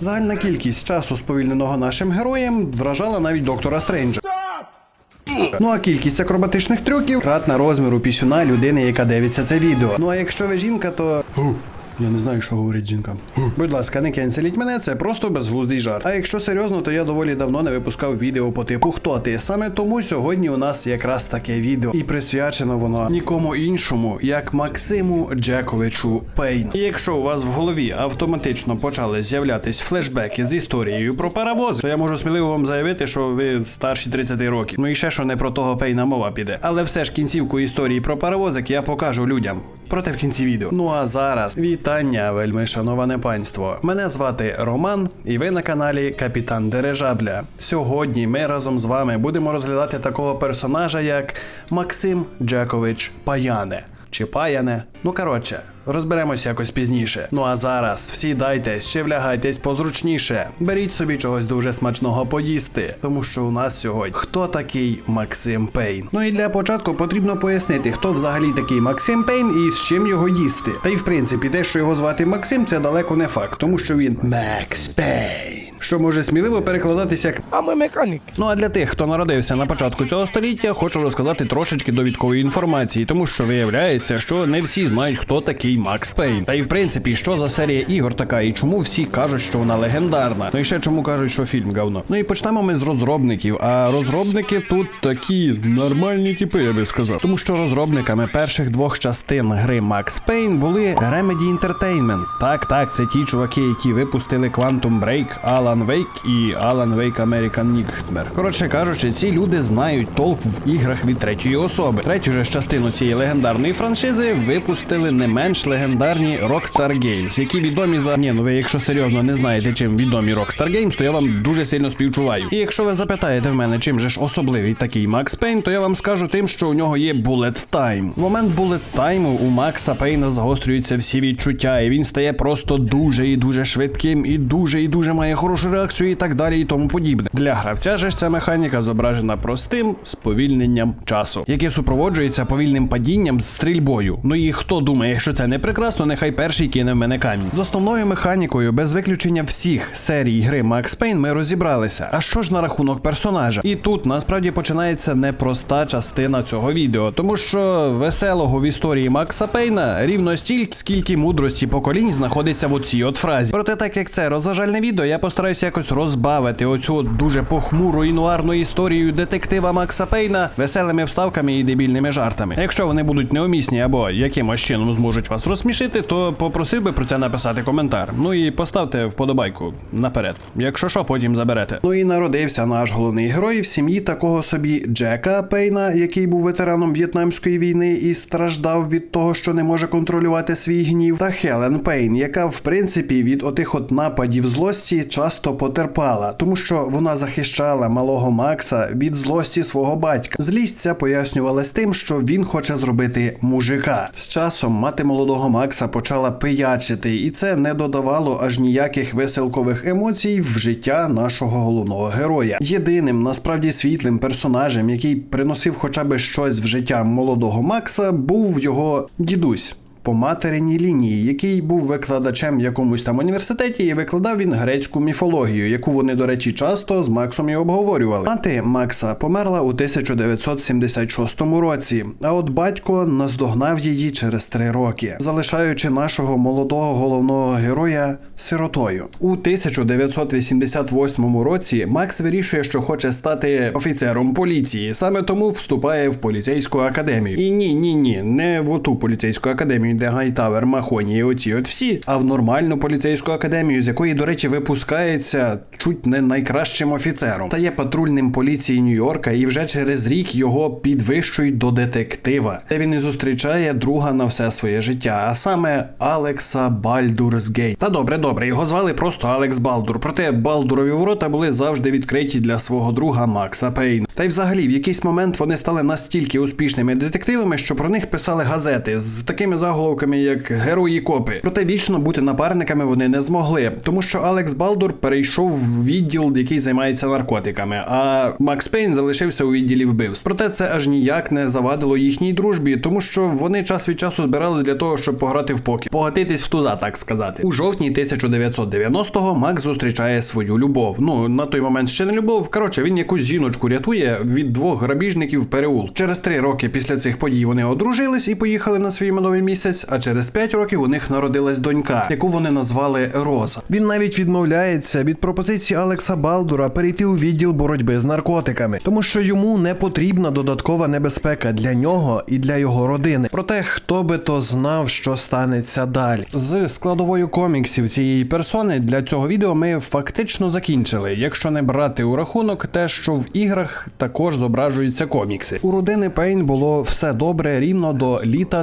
Загальна кількість часу, сповільненого нашим героєм, вражала навіть доктора Стренджа. Ну а кількість акробатичних трюків кратна розміру пісюна людини, яка дивиться це відео. Ну а якщо ви жінка, то. Я не знаю, що говорить жінкам. Гу. Будь ласка, не кенселіть мене, це просто безглуздий жарт. А якщо серйозно, то я доволі давно не випускав відео по типу Хто ти? Саме тому сьогодні у нас якраз таке відео. І присвячено воно нікому іншому, як Максиму Джековичу Пейн. І якщо у вас в голові автоматично почали з'являтись флешбеки з історією про паровози, то я можу сміливо вам заявити, що ви старші 30 років. Ну і ще що не про того Пейна мова піде. Але все ж кінцівку історії про паровозик я покажу людям. Проте в кінці відео. Ну а зараз вітання, вельми шановане панство. Мене звати Роман, і ви на каналі Капітан Дережабля. Сьогодні ми разом з вами будемо розглядати такого персонажа, як Максим Джекович Паяне. Чи паяне? Ну коротше, розберемося якось пізніше. Ну а зараз всі дайтесь, ще влягайтесь позручніше. Беріть собі чогось дуже смачного поїсти, тому що у нас сьогодні хто такий Максим Пейн. Ну і для початку потрібно пояснити, хто взагалі такий Максим Пейн і з чим його їсти. Та й в принципі, те, що його звати Максим, це далеко не факт, тому що він Макс Пейн. Що може сміливо перекладатися як А ми механік. Ну а для тих, хто народився на початку цього століття, хочу розказати трошечки довідкової інформації, тому що виявляється, що не всі знають, хто такий Макс Пейн. Та й в принципі, що за серія ігор така, і чому всі кажуть, що вона легендарна. Ну і ще чому кажуть, що фільм говно. Ну і почнемо ми з розробників. А розробники тут такі нормальні типи, я би сказав. Тому що розробниками перших двох частин гри Max Payne були Remedy Entertainment. Так, так, це ті чуваки, які випустили Quantum Break, Alan Wake і Alan Wake American Nightmare. Коротше кажучи, ці люди знають толк в іграх від третьої особи. Третю ж частину цієї легендарної франшизи випустили не менш легендарні Rockstar Games, які відомі за ні, ну ви якщо серйозно не знаєте, чим відомі Rockstar Games, то я вам дуже сильно співчуваю. І якщо ви запитаєте в мене, чим же ж особливий такий Макс Пейн, то я вам скажу тим, що у нього є Bullet Time. В момент Bullet Time у Макса Пейна загострюються всі відчуття, і він стає просто дуже і дуже швидким, і дуже і дуже має хорошу реакцію, і так далі, і тому подібне. Для гравця ж ця механіка зображена простим сповільненням часу, яке супроводжується повільним падінням з стрільбою. Ну і хто думає, що це не прекрасно, нехай перший кине в мене камінь. З основною механікою, без виключення всіх серій гри Max Payne, ми розібралися. А що ж на рахунок персонажа? І тут насправді починається непроста частина цього відео, тому що веселого в історії Макса Пейна рівно стільки, скільки мудрості поколінь знаходиться в оцій от фразі. Проте, так як це розважальне відео, я постараюся якось розбавити оцю дуже похмуру і нуарну історію детектива Макса Пейна веселими вставками і дебільними жартами. Якщо вони будуть неумісні або якимось чином зможуть вас розсмішити, то попросив би про це написати коментар. Ну і поставте вподобайку наперед. Якщо що, потім заберете. Ну і народився наш головний герой в сім'ї такого собі Джека Пейна, який був ветераном В'єтнамської війни і страждав від того, що не може контролювати свій гнів, та Хелен Пейн, яка в принципі від отих от нападів злості часто потерпала, тому що вона захищала малого Макса від злості свого батька. Злість ця пояснювалась тим, що він хоче зробити мужика. З часом мати молодого Макса почала пиячити, і це не додавало аж ніяких веселкових емоцій в життя нашого головного героя. Єдиним насправді світлим персонажем, який приносив хоча б щось в життя молодого Макса, був його дідусь. По материній лінії, який був викладачем в якомусь там університеті, і викладав він грецьку міфологію, яку вони, до речі, часто з Максом і обговорювали. Мати Макса померла у 1976 році, а от батько наздогнав її через три роки, залишаючи нашого молодого головного героя сиротою. У 1988 році Макс вирішує, що хоче стати офіцером поліції, саме тому вступає в поліцейську академію. І ні, ні, ні, не в оту поліцейську академію, де Гайтавер, Махоні і оці от всі, а в нормальну поліцейську академію, з якої, до речі, випускається чуть не найкращим офіцером. Стає патрульним поліції Нью-Йорка, і вже через рік його підвищують до детектива, де він і зустрічає друга на все своє життя, а саме Алекса Бальдурсгейт. Та добре, добре, його звали просто Алекс Балдур. Проте Балдурові ворота були завжди відкриті для свого друга Макса Пейна. Та й взагалі в якийсь момент вони стали настільки успішними детективами, що про них писали газети з такими заголовками, як герої копи. Проте вічно бути напарниками вони не змогли, тому що Алекс Балдур перейшов в відділ, який займається наркотиками, а Макс Пейн залишився у відділі вбивств. Проте це аж ніяк не завадило їхній дружбі, тому що вони час від часу збирали для того, щоб пограти в покер. погатитись в туза, так сказати. У жовтні 1990-го Макс зустрічає свою любов. Ну на той момент ще не любов. Коротше, він якусь жіночку рятує від двох грабіжників переул. Через три роки після цих подій вони одружились і поїхали на свій медовий місяць. А через п'ять років у них народилась донька, яку вони назвали Роза. Він навіть відмовляється від пропозиції Алекса Балдура перейти у відділ боротьби з наркотиками, тому що йому не потрібна додаткова небезпека для нього і для його родини. Проте хто би то знав, що станеться далі. З складовою коміксів цієї персони для цього відео ми фактично закінчили, якщо не брати у рахунок те, що в іграх також зображуються комікси. У родини Пейн було все добре рівно до літа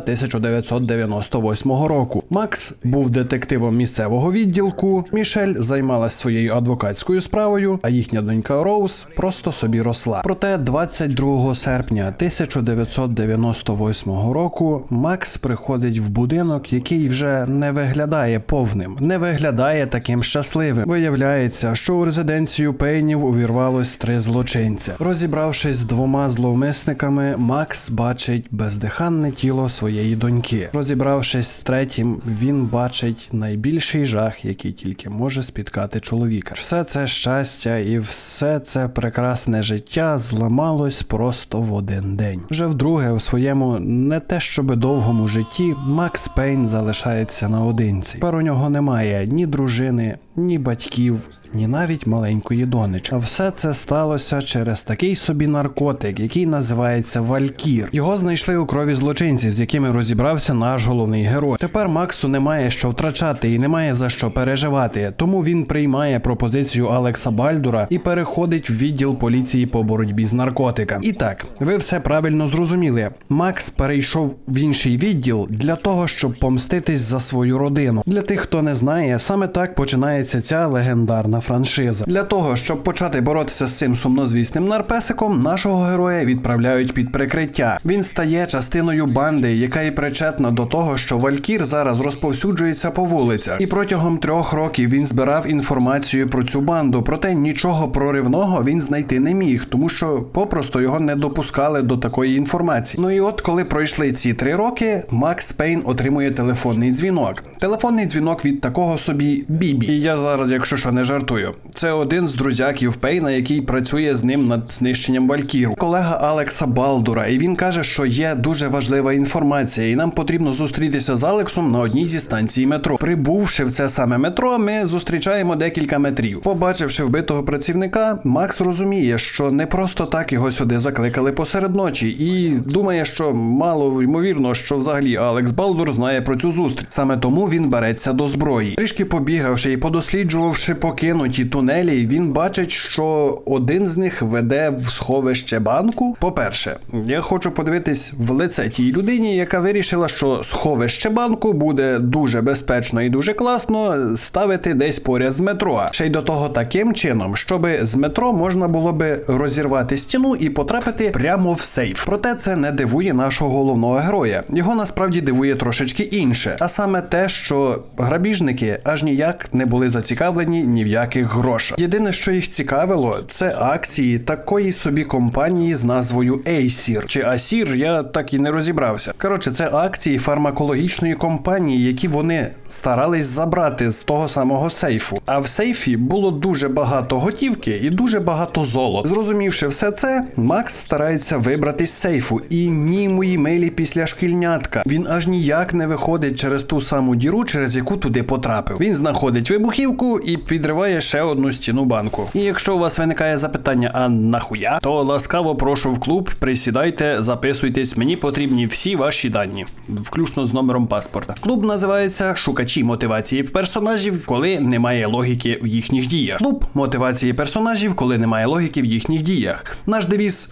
1998 року. Макс був детективом місцевого відділку. Мішель займалась своєю адвокатською справою, а їхня донька Роуз просто собі росла. Проте 22 серпня 1998 року Макс приходить в будинок, який вже не виглядає повним, не виглядає таким щасливим. Виявляється, що у резиденцію Пейнів увірвалось три злочинця. Розібравшись з двома зловмисниками, Макс бачить бездиханне тіло своєї доньки. Розібравшись з третім, він бачить найбільший жах, який тільки може спіткати чоловіка. Все це щастя і все це прекрасне життя зламалось просто в один день. Вже вдруге у своєму не те щоби довгому житті Макс Пейн залишається наодинці. Тепер у нього немає ні дружини, ні батьків, ні навіть маленької донечки. Все це сталося через такий собі наркотик, який називається Валькір. Його знайшли у крові злочинців, з якими розібрався наш головний герой. Тепер Максу немає що втрачати і немає за що переживати. Тому він приймає пропозицію Алекса Бальдура і переходить в відділ поліції по боротьбі з наркотиками. І так, ви все правильно зрозуміли. Макс перейшов в інший відділ для того, щоб помститись за свою родину. Для тих, хто не знає, саме так починається ця легендарна франшиза. Для того, щоб почати боротися з цим сумнозвісним нарпесиком, нашого героя відправляють під прикриття. Він стає частиною банди, яка і причетна до того, що Валькір зараз розповсюджується по вулицях. І протягом трьох років він збирав інформацію про цю банду, проте нічого проривного він знайти не міг, тому що попросту його не допускали до такої інформації. Ну і от коли пройшли ці три роки, Макс Пейн отримує телефонний дзвінок. Телефонний дзвінок від такого собі Бібі. І я зараз, якщо що, не жартую. Це один з друзяків Пейна, який працює з ним над знищенням Валькіру. Колега Алекса Балдура, і він каже, що є дуже важлива інформація, і нам потрібно зустрітися з Алексом на одній зі станцій метро. Прибувши в це саме метро, ми зустрічаємо декілька метрів. Побачивши вбитого працівника, Макс розуміє, що не просто так його сюди закликали посеред ночі, і думає, що мало ймовірно, що взагалі Алекс Балдур знає про цю зустріч. Саме тому він береться до зброї. Трішки побігавши і подосліджувавши покинуті тунелі, він бачить, що один з них веде в сховище банку. По-перше, я хочу подивитись в лице тій людині, яка вирішила, що сховище банку буде дуже безпечно і дуже класно ставити десь поряд з метро. Ще й до того таким чином, щоб з метро можна було би розірвати стіну і потрапити прямо в сейф. Проте це не дивує нашого головного героя. Його насправді дивує трошечки інше, а саме те, що грабіжники аж ніяк не були зацікавлені ні в яких грошах. Єдине, що їх цікавило, це акції такої собі компанії з назвою Aesir. чи Асір, я так і не розібрався. Коротше, це акції фармакологічної компанії, які вони старались забрати з того самого сейфу. А в сейфі було дуже багато готівки і дуже багато золота. Зрозумівши все це, Макс старається вибрати з сейфу. І ні, мої милі після шкільнятка. Він аж ніяк не виходить через ту саму діру, через яку туди потрапив. Він знаходить вибухівку і підриває ще одну стіну банку. І якщо у вас виникає запитання, а нахуя, то ласкаво прошу в клуб, присідайте, записуйтесь. Мені потрібні всі ваші дані, включно з номером паспорта. Клуб називається Шукачі мотивації персонажів, коли немає логіки в їхніх діях. Клуб мотивації персонажів, коли немає логіки в їхніх діях. Наш девіз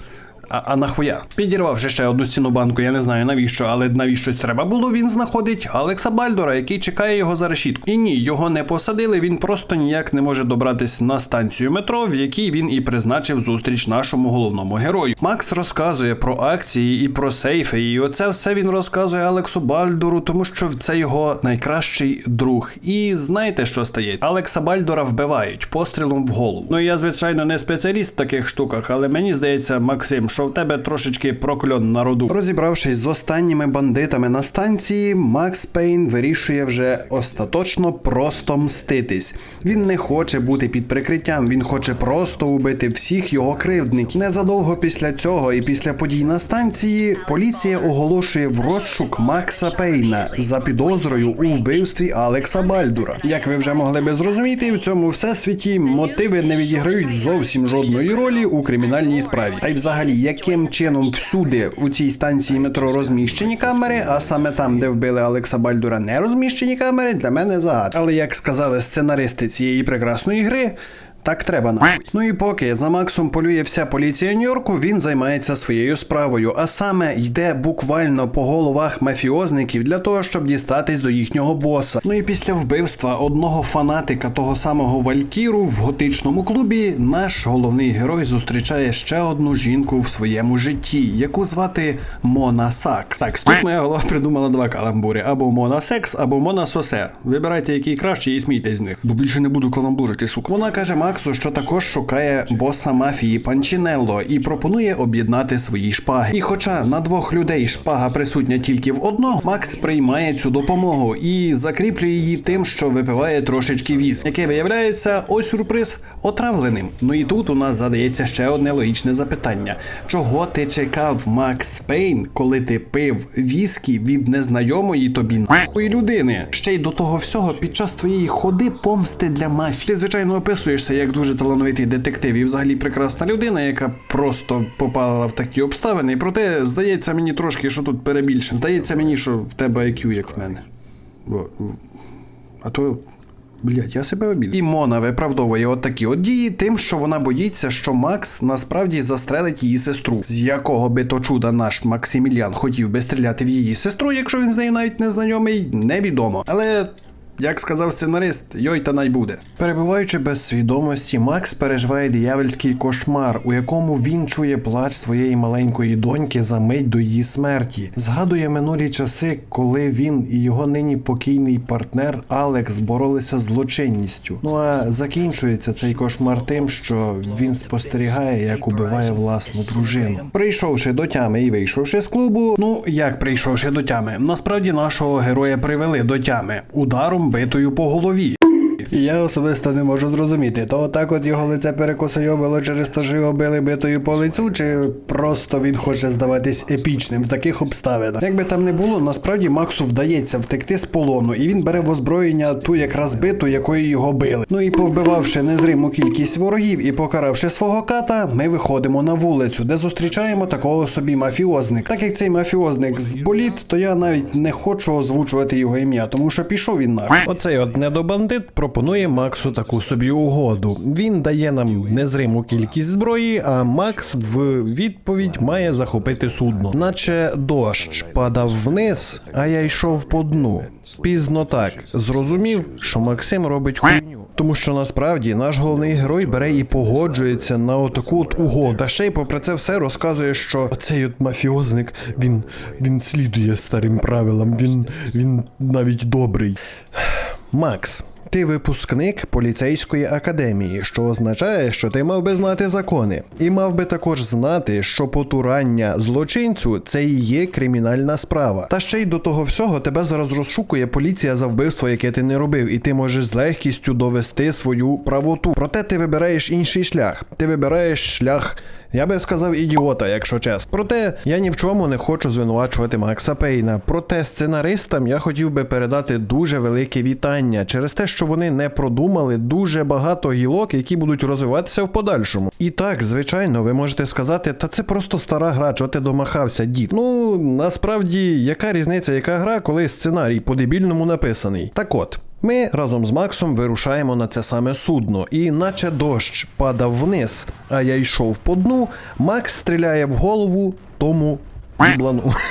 А, а нахуя? Підірвавши ще одну стіну банку, я не знаю навіщо, але навіщо треба було, він знаходить Алекса Бальдора, який чекає його за решітку. І ні, його не посадили, він просто ніяк не може добратись на станцію метро, в якій він і призначив зустріч нашому головному герою. Макс розказує про акції і про сейфи, і оце все він розказує Алексу Бальдору, тому що це його найкращий друг. І знаєте, що стається? Алекса Бальдора вбивають пострілом в голову. Ну я, звичайно, не спеціаліст в таких штуках, але мені здається, Максим, що в тебе трошечки прокльон народу. Розібравшись з останніми бандитами на станції, Макс Пейн вирішує вже остаточно просто мститись. Він не хоче бути під прикриттям, він хоче просто убити всіх його кривдників. Незадовго після цього і після подій на станції поліція оголошує в розшук Макса Пейна за підозрою у вбивстві Алекса Бальдура. Як ви вже могли би зрозуміти, в цьому всесвіті мотиви не відіграють зовсім жодної ролі у кримінальній справі. Та й взагалі, яким чином всюди у цій станції метро розміщені камери, а саме там, де вбили Алекса Бальдура, не розміщені камери, для мене загад. Але як сказали сценаристи цієї прекрасної гри. Так треба нахуй. Ну і поки за Максом полює вся поліція Нью-Йорку, він займається своєю справою, а саме йде буквально по головах мафіозників для того, щоб дістатись до їхнього боса. Ну і після вбивства одного фанатика того самого Валькіру в готичному клубі, наш головний герой зустрічає ще одну жінку в своєму житті, яку звати Мона Сакс. Так, тут моя голова придумала два каламбури: або Мона Секс, або Мона Сосе. Вибирайте, який краще, і смійтесь з них. Бо більше не буду каламбурити, сука. Вона каже Максу, що також шукає боса мафії Панчінелло і пропонує об'єднати свої шпаги. І хоча на двох людей шпага присутня тільки в одного, Макс приймає цю допомогу і закріплює її тим, що випиває трошечки віз, яке виявляється, ось сюрприз отравленим. Ну і тут у нас задається ще одне логічне запитання: чого ти чекав, Макс Пейн, коли ти пив віскі від незнайомої тобі нахуй людини? Ще й до того всього під час твоєї ходи помсти для мафії. Ти звичайно описуєшся як дуже талановитий детектив і взагалі прекрасна людина, яка просто попала в такі обставини. Проте здається мені трошки, що тут перебільшено. Здається мені, що в тебе IQ, як в мене. А то. Блять, я себе обід. І Мона виправдовує от такі от дії тим, що вона боїться, що Макс насправді застрелить її сестру, з якого би то чуда наш Максиміліан хотів би стріляти в її сестру, якщо він з нею навіть не знайомий, невідомо. Але. Як сказав сценарист, йой та най буде. Перебуваючи без свідомості, Макс переживає диявольський кошмар, у якому він чує плач своєї маленької доньки за мить до її смерті. Згадує минулі часи, коли він і його нині покійний партнер Алекс боролися з злочинністю. Ну а закінчується цей кошмар тим, що він спостерігає, як убиває власну дружину. Прийшовши до тями і вийшовши з клубу, ну як прийшовши до тями, насправді нашого героя привели до тями ударом битою по голові. Я особисто не можу зрозуміти, то отак от його лице перекосойобило через те, що його били битою по лицю, чи просто він хоче здаватись епічним в таких обставинах. Як би там не було, насправді Максу вдається втекти з полону, і він бере в озброєння ту якраз биту, якою його били. Ну і повбивавши незриму кількість ворогів і покаравши свого ката, ми виходимо на вулицю, де зустрічаємо такого собі мафіозник. Так як цей мафіозник з боліт, то я навіть не хочу озвучувати його ім'я, тому що пішов він нахуй. Оцей от недобандит пропонує Максу таку собі угоду. Він дає нам незриму кількість зброї, а Макс в відповідь має захопити судно. Наче дощ падав вниз, а я йшов по дну. Пізно так зрозумів, що Максим робить хуйню. Тому що насправді наш головний герой бере і погоджується на отаку от угоду. Та ще й попри це все розказує, що цей от мафіозник він, він слідує старим правилам, він, він навіть добрий. Макс, ти випускник поліцейської академії, що означає, що ти мав би знати закони, і мав би також знати, що потурання злочинцю це і є кримінальна справа. Та ще й до того всього тебе зараз розшукує поліція за вбивство, яке ти не робив, і ти можеш з легкістю довести свою правоту. Проте ти вибираєш інший шлях. Ти вибираєш шлях. Я би сказав ідіота, якщо чесно. Проте я ні в чому не хочу звинувачувати Макса Пейна. Проте сценаристам я хотів би передати дуже велике вітання через те, що вони не продумали дуже багато гілок, які будуть розвиватися в подальшому. І так, звичайно, ви можете сказати, та це просто стара гра, чого ти домахався, дід. Ну насправді, яка різниця, яка гра, коли сценарій по-дебільному написаний? Так от. Ми разом з Максом вирушаємо на це саме судно, і наче дощ падав вниз, а я йшов по дну, Макс стріляє в голову тому їблану.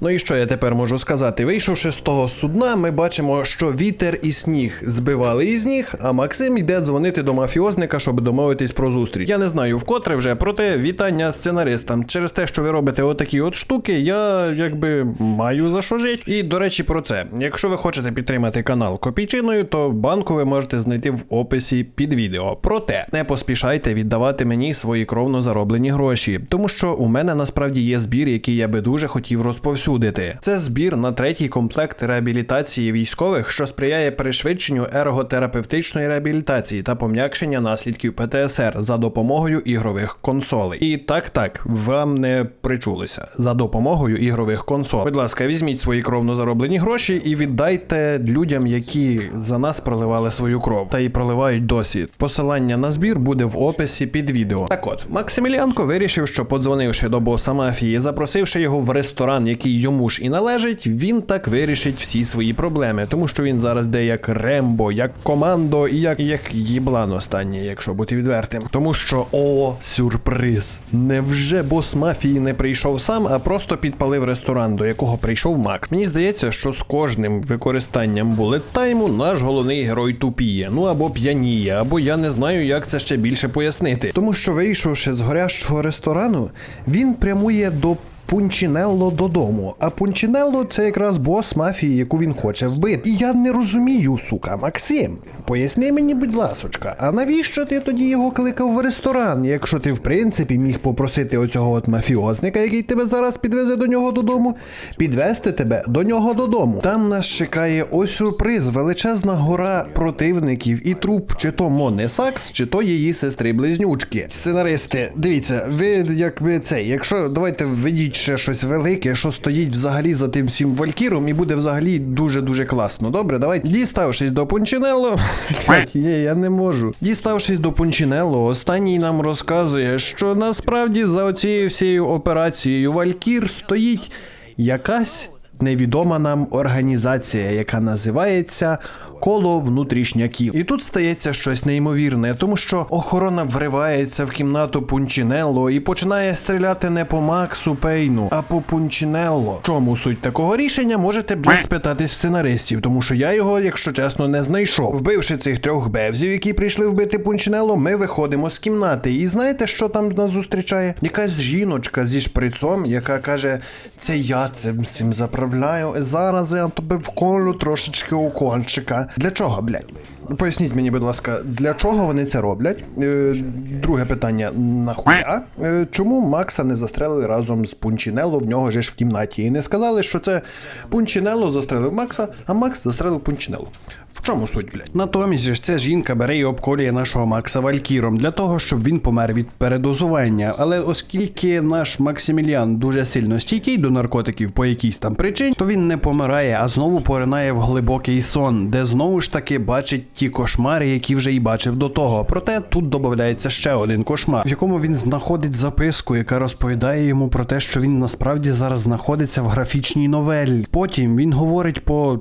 Ну і що я тепер можу сказати? Вийшовши з того судна, ми бачимо, що вітер і сніг збивали із ніг, а Максим йде дзвонити до мафіозника, щоб домовитись про зустріч. Я не знаю вкотре вже, проте вітання сценаристам. Через те, що ви робите отакі от штуки, я якби маю за що жити. І до речі, про це. Якщо ви хочете підтримати канал копійчиною, то банку ви можете знайти в описі під відео. Проте не поспішайте віддавати мені свої кровно зароблені гроші, тому що у мене насправді є збір, який я би дуже хотів розповсюдити. Це збір на третій комплект реабілітації військових, що сприяє пришвидшенню ерготерапевтичної реабілітації та пом'якшення наслідків ПТСР за допомогою ігрових консолей. І так, так, вам не причулося за допомогою ігрових консолей. Будь ласка, візьміть свої кровно зароблені гроші і віддайте людям, які за нас проливали свою кров та й проливають досі. Посилання на збір буде в описі під відео. Так от, Максиміліанко вирішив, що подзвонивши до боса мафії, запросивши його в ресторан, який йому ж і належить, він так вирішить всі свої проблеми, тому що він зараз де як Рембо, як командо і як, як їблан останнє, якщо бути відвертим. Тому що о, сюрприз! Невже бос мафії не прийшов сам, а просто підпалив ресторан, до якого прийшов Макс. Мені здається, що з кожним використанням булет тайму наш головний герой тупіє, ну або п'яніє, або я не знаю, як це ще більше пояснити. Тому що вийшовши з горящого ресторану, він прямує до. Пунчінелло додому. А Пунчінелло це якраз бос мафії, яку він хоче вбити. І я не розумію, сука, Максим. Поясни мені, будь ласочка, а навіщо ти тоді його кликав в ресторан, якщо ти в принципі міг попросити оцього от мафіозника, який тебе зараз підвезе до нього додому, підвести тебе до нього додому. Там нас чекає ось сюрприз, величезна гора противників і труп, чи то Мони Сакс, чи то її сестри близнючки. Сценаристи, дивіться, ви як ви цей, якщо давайте введіть ще щось велике, що стоїть взагалі за тим всім валькіром, і буде взагалі дуже-дуже класно. Добре, давай. Діставшись до Пунчинелло. Є, я не можу. Діставшись до Пунчинелло, останній нам розказує, що насправді за оцією всією операцією Валькір стоїть якась невідома нам організація, яка називається. Коло внутрішняків. І тут стається щось неймовірне, тому що охорона вривається в кімнату Пунчінелло і починає стріляти не по Максу Пейну, а по Пунчінелло. Чому суть такого рішення можете блядь, спитатись в сценаристів, тому що я його, якщо чесно, не знайшов. Вбивши цих трьох бевзів, які прийшли вбити Пунчінелло, ми виходимо з кімнати. І знаєте, що там нас зустрічає? Якась жіночка зі шприцом, яка каже: Це я цим цим заправляю. Зараз я тобі вколю трошечки укольчика. Для чого, блядь? Поясніть мені, будь ласка, для чого вони це роблять? Е, друге питання: нахуя? Е, чому Макса не застрелили разом з Пунчінелло в нього же ж в кімнаті? І не сказали, що це Пунчінелло застрелив Макса, а Макс застрелив Пунчінелло. В чому суть, блядь? Натомість ж ця жінка бере і обколює нашого Макса Валькіром для того, щоб він помер від передозування. Але оскільки наш Максиміліан дуже сильно стійкий до наркотиків по якійсь там причині, то він не помирає, а знову поринає в глибокий сон, де знову ж таки бачить ті кошмари, які вже й бачив до того. Проте тут додається ще один кошмар, в якому він знаходить записку, яка розповідає йому про те, що він насправді зараз знаходиться в графічній новелі. Потім він говорить по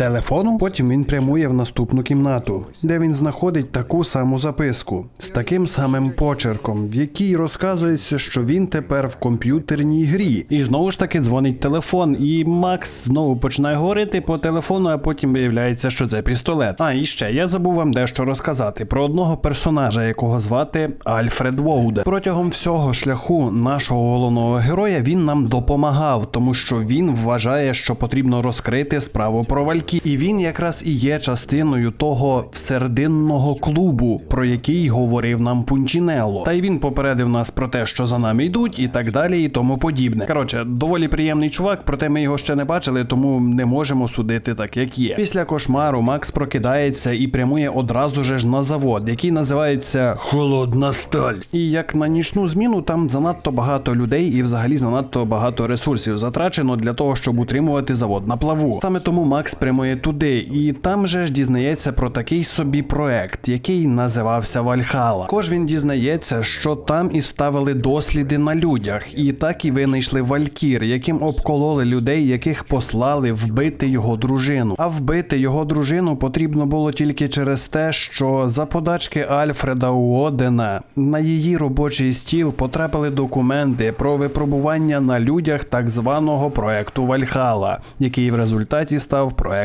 телефону. Потім він прямує в наступну кімнату, де він знаходить таку саму записку з таким самим почерком, в якій розказується, що він тепер в комп'ютерній грі. І знову ж таки дзвонить телефон, і Макс знову починає говорити по телефону, а потім виявляється, що це пістолет. А і ще я забув вам дещо розказати про одного персонажа, якого звати Альфред Воуда. Протягом всього шляху нашого головного героя він нам допомагав, тому що він вважає, що потрібно розкрити справу про Валькі. І він якраз і є частиною того всердинного клубу, про який говорив нам Пунчінелло. Та й він попередив нас про те, що за нами йдуть, і так далі, і тому подібне. Коротше, доволі приємний чувак, проте ми його ще не бачили, тому не можемо судити так, як є. Після кошмару Макс прокидається і прямує одразу же ж на завод, який називається Холодна сталь. І як на нічну зміну там занадто багато людей і взагалі занадто багато ресурсів затрачено для того, щоб утримувати завод на плаву. Саме тому Макс прямує прямує туди, і там же ж дізнається про такий собі проект, який називався Вальхала. Також він дізнається, що там і ставили досліди на людях, і так і винайшли Валькір, яким обкололи людей, яких послали вбити його дружину. А вбити його дружину потрібно було тільки через те, що за подачки Альфреда Уодена на її робочий стіл потрапили документи про випробування на людях так званого проекту Вальхала, який в результаті став проектом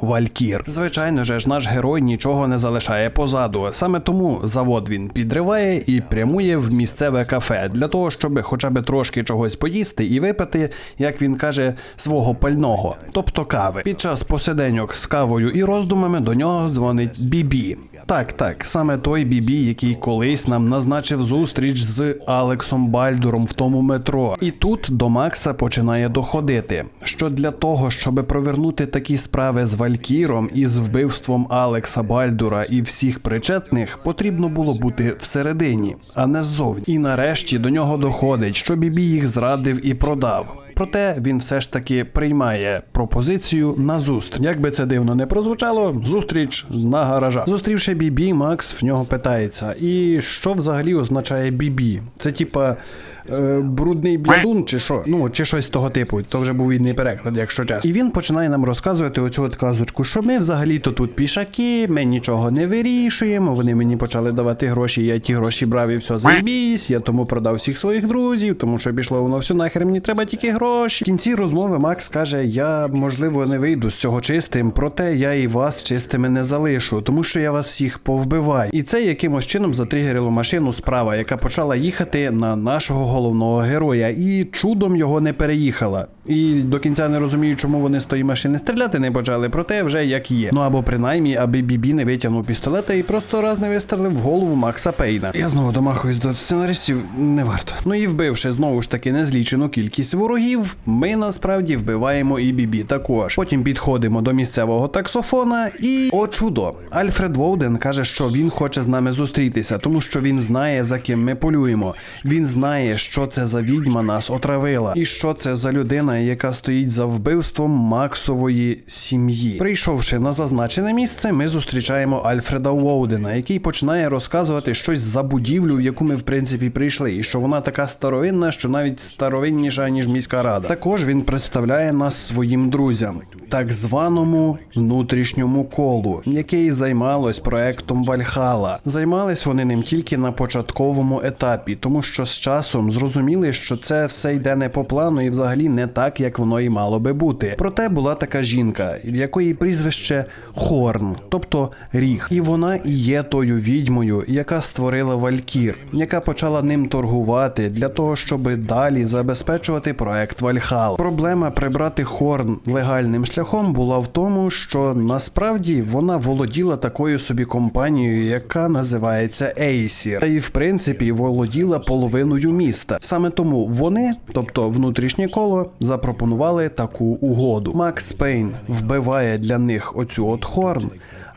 Валькір. Звичайно же ж, наш герой нічого не залишає позаду. Саме тому завод він підриває і прямує в місцеве кафе для того, щоб хоча б трошки чогось поїсти і випити, як він каже, свого пального, тобто кави. Під час посиденьок з кавою і роздумами до нього дзвонить Бібі. Так, так, саме той Бібі, який колись нам назначив зустріч з Алексом Бальдуром в тому метро. І тут до Макса починає доходити, що для того, щоб провернути такі справи з Валькіром і з вбивством Алекса Бальдура і всіх причетних, потрібно було бути всередині, а не ззовні. І нарешті до нього доходить, що Бібі їх зрадив і продав. Проте він все ж таки приймає пропозицію на зустріч. Як би це дивно не прозвучало, зустріч на гаражах. Зустрівши Бібі, Макс в нього питається: і що взагалі означає Бібі? Це типа. Е, Брудний блядун, чи що? Ну, чи щось того типу. То вже був відний переклад, якщо чесно. І він починає нам розказувати оцю от казочку, що ми взагалі-то тут пішаки, ми нічого не вирішуємо. Вони мені почали давати гроші, я ті гроші брав і все заєбісь, я тому продав всіх своїх друзів, тому що пішло воно все нахер, мені треба тільки гроші. В кінці розмови Макс каже: Я можливо не вийду з цього чистим, проте я і вас чистими не залишу, тому що я вас всіх повбиваю. І це якимось чином затригерило машину справа, яка почала їхати на нашого головного героя, і чудом його не переїхала. І до кінця не розумію, чому вони з тої машини стріляти не почали, проте вже як є. Ну або принаймні, аби Бібі не витягнув пістолета і просто раз не вистрелив в голову Макса Пейна. Я знову домахуюсь до сценаристів, не варто. Ну і вбивши знову ж таки незлічену кількість ворогів, ми насправді вбиваємо і Бібі також. Потім підходимо до місцевого таксофона, і о чудо! Альфред Воуден каже, що він хоче з нами зустрітися, тому що він знає, за ким ми полюємо. Він знає, що це за відьма нас отравила, і що це за людина, яка стоїть за вбивством Максової сім'ї. Прийшовши на зазначене місце, ми зустрічаємо Альфреда Воудена, який починає розказувати щось за будівлю, в яку ми в принципі прийшли, і що вона така старовинна, що навіть старовинніша ніж міська рада. Також він представляє нас своїм друзям, так званому внутрішньому колу, який займалось проектом Вальхала. Займались вони ним тільки на початковому етапі, тому що з часом зрозуміли, що це все йде не по плану і взагалі не так, як воно і мало би бути. Проте була така жінка, якої прізвище Хорн, тобто ріг, і вона і є тою відьмою, яка створила Валькір, яка почала ним торгувати для того, щоб далі забезпечувати проект Вальхал. Проблема прибрати Хорн легальним шляхом була в тому, що насправді вона володіла такою собі компанією, яка називається Ейсір, та й в принципі володіла половиною міста. Саме тому вони, тобто внутрішнє коло, запропонували таку угоду. Макс Пейн вбиває для них оцю от Хорн.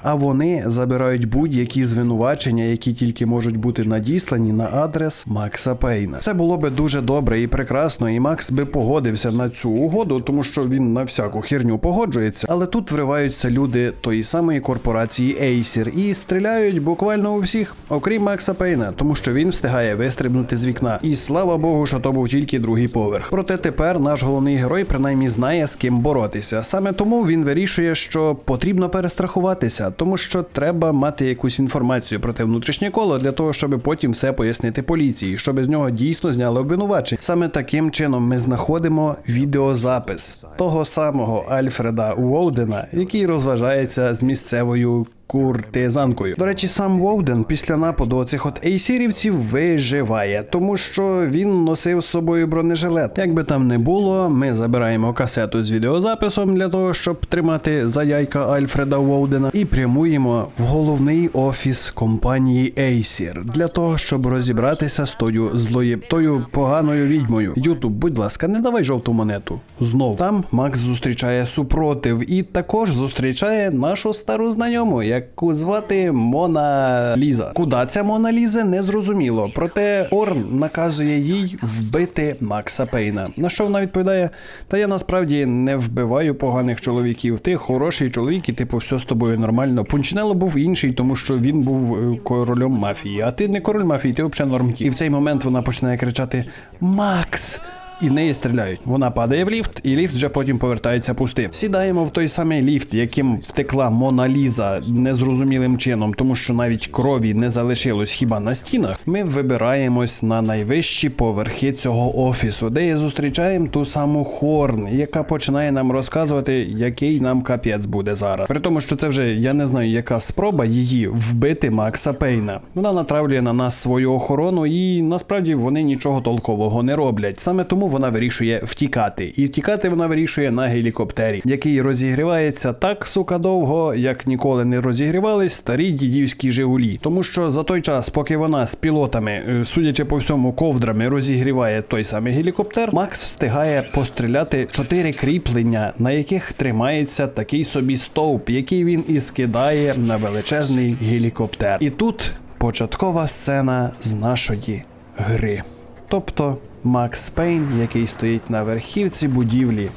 А вони забирають будь-які звинувачення, які тільки можуть бути надіслані на адрес Макса Пейна. Це було би дуже добре і прекрасно, і Макс би погодився на цю угоду, тому що він на всяку херню погоджується. Але тут вриваються люди тої самої корпорації Acer і стріляють буквально у всіх, окрім Макса Пейна, тому що він встигає вистрибнути з вікна. І слава Богу, що то був тільки другий поверх. Проте тепер наш головний герой принаймні знає з ким боротися. Саме тому він вирішує, що потрібно перестрахуватися, тому що треба мати якусь інформацію про те внутрішнє коло для того, щоб потім все пояснити поліції, щоб з нього дійсно зняли обвинувачення. Саме таким чином ми знаходимо відеозапис того самого Альфреда Уоудена, який розважається з місцевою. Куртизанкою. До речі, сам Воуден після нападу оцих от ейсірівців виживає, тому що він носив з собою бронежилет. Як би там не було, ми забираємо касету з відеозаписом для того, щоб тримати за яйка Альфреда Воудена, і прямуємо в головний офіс компанії Acer для того, щоб розібратися з тою злої тою поганою відьмою. Ютуб, будь ласка, не давай жовту монету. Знов там Макс зустрічає супротив і також зустрічає нашу стару знайому, яку звати Мона Ліза. Куда ця Мона Ліза, не зрозуміло. Проте Орн наказує їй вбити Макса Пейна. На що вона відповідає: Та я насправді не вбиваю поганих чоловіків. Ти хороший чоловік, і типу, все з тобою нормально. Пунчинело був інший, тому що він був е, королем мафії. А ти не король мафії, ти взагалі нормті. І в цей момент вона починає кричати: Макс! І в неї стріляють. Вона падає в ліфт, і ліфт вже потім повертається пустим. Сідаємо в той самий ліфт, яким втекла Мона Ліза незрозумілим чином, тому що навіть крові не залишилось хіба на стінах. Ми вибираємось на найвищі поверхи цього офісу, де і зустрічаємо ту саму Хорн, яка починає нам розказувати, який нам капець буде зараз. При тому, що це вже я не знаю, яка спроба її вбити Макса Пейна. Вона натравлює на нас свою охорону, і насправді вони нічого толкового не роблять. Саме тому вона вирішує втікати. І втікати вона вирішує на гелікоптері, який розігрівається так сука довго, як ніколи не розігрівались старі дідівські Жигулі. Тому що за той час, поки вона з пілотами, е, судячи по всьому, ковдрами розігріває той самий гелікоптер, Макс встигає постріляти чотири кріплення, на яких тримається такий собі стовп, який він і скидає на величезний гелікоптер. І тут початкова сцена з нашої гри. Тобто Макс Пейн, який стоїть на верхівці будівлі,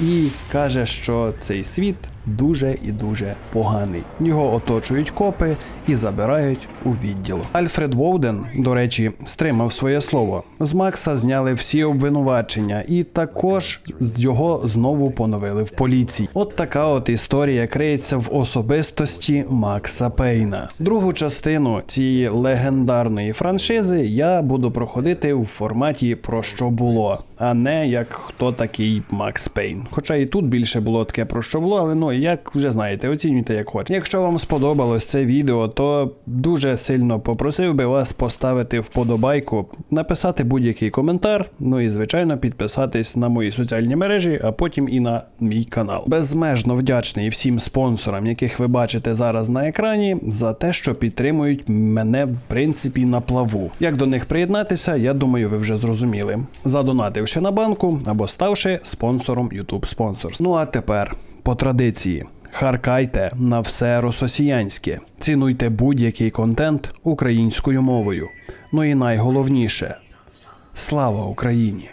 і каже, що цей світ дуже і дуже поганий. Його оточують копи і забирають у відділ. Альфред Воуден, до речі, стримав своє слово. З Макса зняли всі обвинувачення, і також його знову поновили в поліції. От така от історія криється в особистості Макса Пейна. Другу частину цієї легендарної франшизи я буду проходити в форматі про що було, а не як хто такий Макс Пейн. Хоча і тут більше було таке про що було, але як вже знаєте, оцінюйте як хочете. Якщо вам сподобалось це відео, то дуже сильно попросив би вас поставити вподобайку, написати будь-який коментар, ну і звичайно підписатись на мої соціальні мережі, а потім і на мій канал. Безмежно вдячний всім спонсорам, яких ви бачите зараз на екрані, за те, що підтримують мене в принципі на плаву. Як до них приєднатися, я думаю, ви вже зрозуміли. Задонативши на банку або ставши спонсором YouTube Sponsors. Ну а тепер по традиції. Харкайте на все рососіянське, цінуйте будь-який контент українською мовою. Ну і найголовніше слава Україні!